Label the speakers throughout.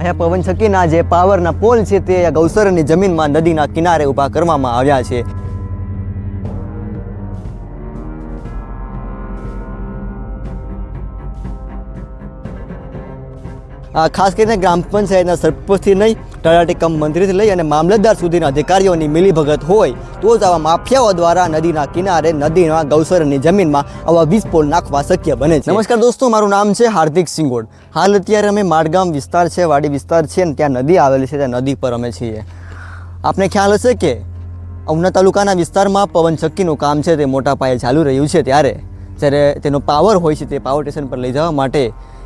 Speaker 1: અહીંયા પવન ચક્કીના જે પાવરના પોલ છે તે ગૌસરની જમીનમાં નદીના કિનારે ઊભા કરવામાં આવ્યા છે. ખાસ કરીને ગ્રામ પંચાયતના સરપંચથી નહીં તળાટીકમ મંત્રીથી લઈ અને મામલતદાર સુધીના અધિકારીઓની મિલીભગત હોય, તો જ આવા માફિયાઓ દ્વારા નદીના કિનારે નદીના ગૌસરની જમીનમાં આવા વીજ પોલ નાખવા શક્ય બને છે. નમસ્કાર દોસ્તો, મારું નામ છે હાર્દિક સિંગોડ. હાલ અત્યારે અમે માડગામ વિસ્તાર છે, વાડી વિસ્તાર છે અને ત્યાં નદી આવેલી છે, ત્યાં નદી પર અમે છીએ. આપને ખ્યાલ હશે કે ઉના તાલુકાના વિસ્તારમાં પવન ચક્કીનું કામ છે, તે મોટા પાયે ચાલુ રહ્યું છે ત્યારે. જ્યારે તેનો પાવર હોય છે, તે પાવર સ્ટેશન પર લઈ જવા માટે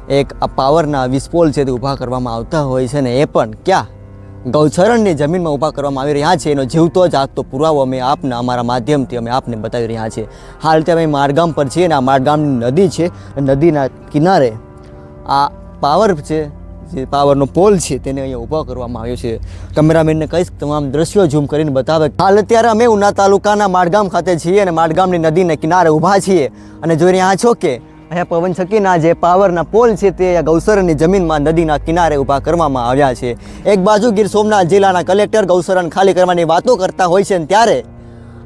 Speaker 1: એક આ પાવરના વિસ્પોલ છે તે ઊભા કરવામાં આવતા હોય છે ને એ પણ ક્યાં? ગૌચરણની જમીનમાં ઊભા કરવામાં આવી રહ્યા છે. એનો જીવતો જાગતો પુરાવો અમે આપના અમારા માધ્યમથી અમે આપને બતાવી રહ્યા છીએ. હાલ તે અમે મારગામ પર છીએ ને આ મારગામની નદી છે. નદીના કિનારે આ પાવર છે, જે પાવરનો પોલ છે તેને અહીંયા ઊભો કરવામાં આવ્યો છે. કેમેરામેનને કહીશ તમામ દ્રશ્યો ઝૂમ કરીને બતાવે. હાલ અત્યારે અમે ઉના તાલુકાના માડગામ ખાતે છીએ અને માડગામની નદીને કિનારે ઊભા છીએ. અને જોઈ રહ્યા છો કે અહીંયા પવન ચક્કીના જે પાવરના પોલ છે તે ગૌસરની જમીનમાં નદીના કિનારે ઊભા કરવામાં આવ્યા છે. એક બાજુ ગીર સોમનાથ જિલ્લાના કલેક્ટર ગૌસરણ ખાલી કરવાની વાતો કરતા હોય છે ને ત્યારે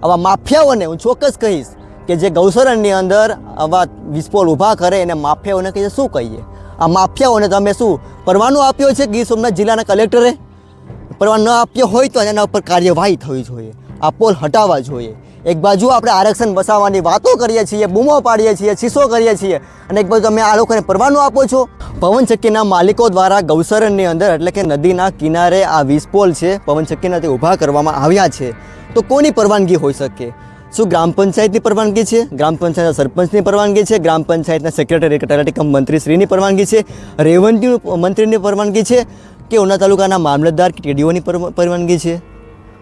Speaker 1: આવા માફિયાઓને હું ચોક્કસ કહીશ કે જે ગૌસરણની અંદર આવા વિસ્ફોલ ઊભા કરે એને માફિયાઓને કહીએ શું કહીએ? આ માફિયાઓને તમે શું પરવાનો આપ્યો છે ગીર સોમનાથ જિલ્લાના કલેક્ટરે? પરવાનો ન આપ્યો હોય તો એના ઉપર કાર્યવાહી થવી જોઈએ. આ પોલ હટાવવા જોઈએ. એક બાજુ આપણે આરક્ષણ બસાવવાની વાતો કરીએ છીએ, બૂમો પાડીએ છીએ ચીસો કરીએ છીએ અને એક બાજુ તમે આ લોકોને પરવાનો આપો છો. પવનચક્કીના માલિકો દ્વારા ગૌસરણની અંદર એટલે કે નદીના કિનારે આ વીજપોલ છે પવનચક્કીના તે ઊભા કરવામાં આવ્યા છે. તો કોની પરવાનગી હોઈ શકે? શું ગ્રામ પંચાયતની પરવાનગી છે? ગ્રામ પંચાયતના સરપંચની પરવાનગી છે? ગ્રામ પંચાયતના સેક્રેટરી તલાટી કમ મંત્રીશ્રીની પરવાનગી છે? રેવન્યુ મંત્રીની પરવાનગી છે? કે ઉના તાલુકાના મામલતદાર કે ટીડીઓની પરવાનગી છે?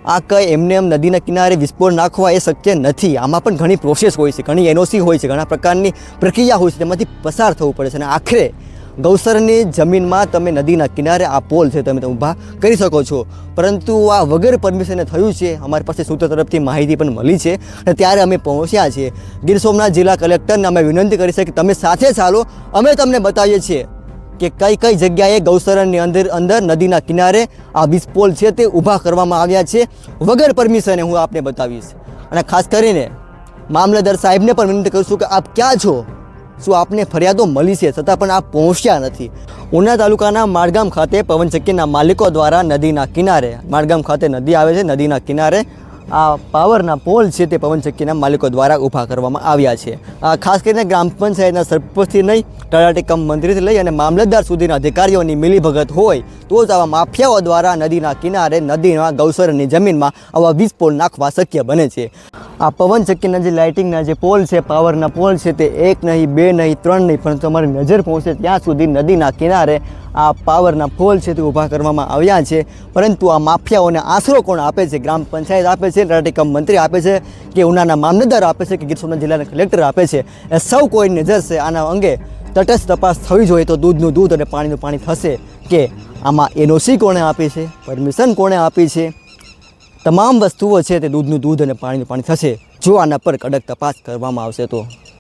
Speaker 1: આ કંઈ એમને એમ નદીના કિનારે વિસ્ફોટ નાખવા એ શક્ય નથી. આમાં પણ ઘણી પ્રોસેસ હોય છે, ઘણી એનઓસી હોય છે, ઘણા પ્રકારની પ્રક્રિયા હોય છે તેમાંથી પસાર થવું પડે છે. અને આખરે ગૌસરની જમીનમાં તમે નદીના કિનારે આ પોલ છે, તમે ઊભા કરી શકો છો. પરંતુ આ વગર પરમિશને થયું છે, અમારી પાસે સૂત્ર તરફથી માહિતી પણ મળી છે અને ત્યારે અમે પહોંચ્યા છીએ. ગીર સોમનાથ જિલ્લા કલેક્ટરને અમે વિનંતી કરી કે તમે સાથે ચાલો, અમે તમને બતાવીએ છીએ. કે કઈ કઈ જગ્યાએ ગૌસરણની અંદર અંદર નદીના કિનારે આ વીજ પોલ છે તે ઊભા કરવામાં આવ્યા છે. વગર પરમિશને હું આપને બતાવીશ. અને ખાસ કરીને મામલતદાર સાહેબને પણ વિનંતી કરું છું કે આપ ક્યાં છો? શું આપને ફરિયાદો મળી છે? છતાં પણ આપ પહોંચ્યા નથી. ઉના તાલુકાના માળગામ ખાતે પવનચક્કીના માલિકો દ્વારા નદીના કિનારે માળગામ ખાતે નદી આવે છે, નદીના કિનારે આ પાવરના પોલ છે તે પવન ચક્કીના માલિકો દ્વારા ઊભા કરવામાં આવ્યા છે. ખાસ કરીને ગ્રામ પંચાયતના સરપંચથી નહીં તલાટી કમ મંત્રીથી લઈ અને મામલતદાર સુધીના અધિકારીઓની મિલીભગત હોય તો જ આવા માફિયાઓ દ્વારા નદીના કિનારે નદીના ગૌસરની જમીનમાં આવા વીજ પોલ નાખવા શક્ય બને છે. આ પવન ચક્કીના જે લાઇટિંગના જે પોલ છે, પાવરના પોલ છે તે એક નહીં, બે નહીં, ત્રણ નહીં, પણ તમારી નજર પહોંચે ત્યાં સુધી નદીના કિનારે આ પાવરના પોલ છે તે ઊભા કરવામાં આવ્યા છે. પરંતુ આ માફિયાઓને આશરો કોણ આપે છે? ગ્રામ પંચાયત આપે છે તલાટી મંત્રી આપે છે કે ઉનાના મામલતદાર આપે છે કે ગીર સોમનાથ જિલ્લાના કલેક્ટર આપે છે? એ સૌ કોઈની નજર છે આના અંગે તટસ્થ તપાસ થવી જોઈએ તો દૂધનું દૂધ અને પાણીનું પાણી થશે કે આમાં એનઓસી કોણે આપી છે, પરમિશન કોણે આપી છે? તમામ વસ્તુઓ છે તે દૂધનું દૂધ અને પાણીનું પાણી થશે. જો આના પર કડક તપાસ કરવામાં આવશે તો.